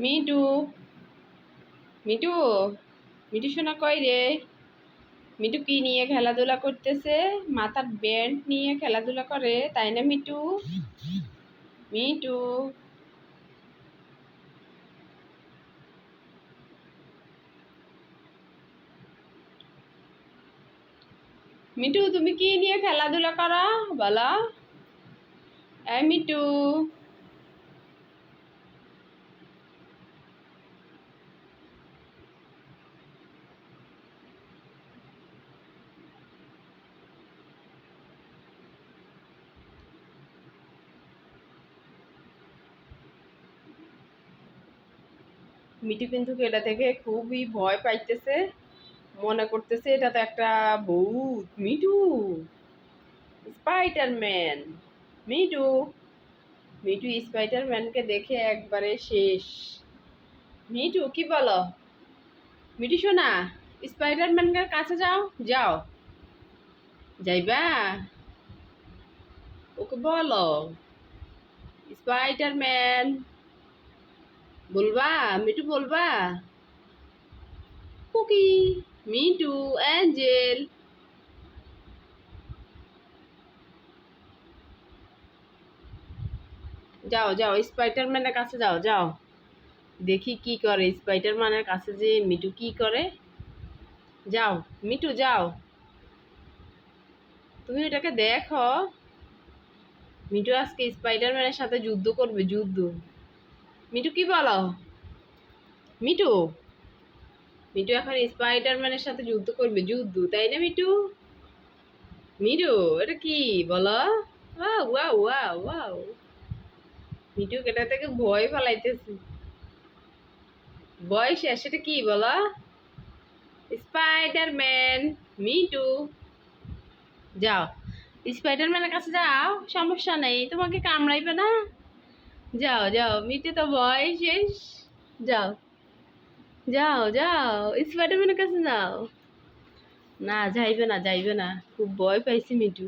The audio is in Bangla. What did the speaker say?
মিটু মিটু মিটু শোনা কই রে? মিটু কি নিয়ে খেলাধুলা করতেছে? মাথার ব্যান্ড নিয়ে খেলাধুলা করে, তাই না মিটু মিটু মিটু তুমি কি নিয়ে খেলাধুলা করা? বলো। এই মিটু মিটু কিন্তু এটা থেকে খুবই ভয় পাইতেছে, মনে করতেছে এটা তো একটা ভূত। মিটু স্পাইডারম্যান মিটু মিটু স্পাইডারম্যানকে দেখে একবারে শেষ। মিটু কি বলো? মিটু শোনা স্পাইডারম্যানকে কাছে যাও যাও। যাইবা? ওকে বলো স্পাইডারম্যান বলবা মিটু বলবা? কুকি মিটু অ্যাঞ্জেল। যাও যাও, স্পাইডারম্যানের কাছে যাও যাও। দেখি কি করে স্পাইডারম্যানের কাছে যে মিটু কি করে। যাও মিটু যাও। তুমি ওটাকে দেখো। মিটু আজকে স্পাইডারম্যানের সাথে যুদ্ধ করবে, যুদ্ধ। মিটু কি বলো? মিটু মিটু এখন স্পাইডারম্যানের সাথে যুদ্ধ করবে, যুদ্ধ, তাই না মিটু মিটু এটা কি বলো? ওয়াও ওয়াও ওয়াও মিটু এটা থেকে ভয় ফেলাইতেছে। ভয় শেষ, এটা কি বলো? স্পাইডারম্যান মিটু যাও, স্পাইডারম্যানের কাছে যাও, সমস্যা নেই, তোমাকে কামড়াইবে না। যাও যাও মিটে তো ভয় শেষ। যাও যাও যাও, স্পাইডারম্যানের কাছে যাও। না, যাইবে না যাইবে না। খুব ভয় পাইছি মিটু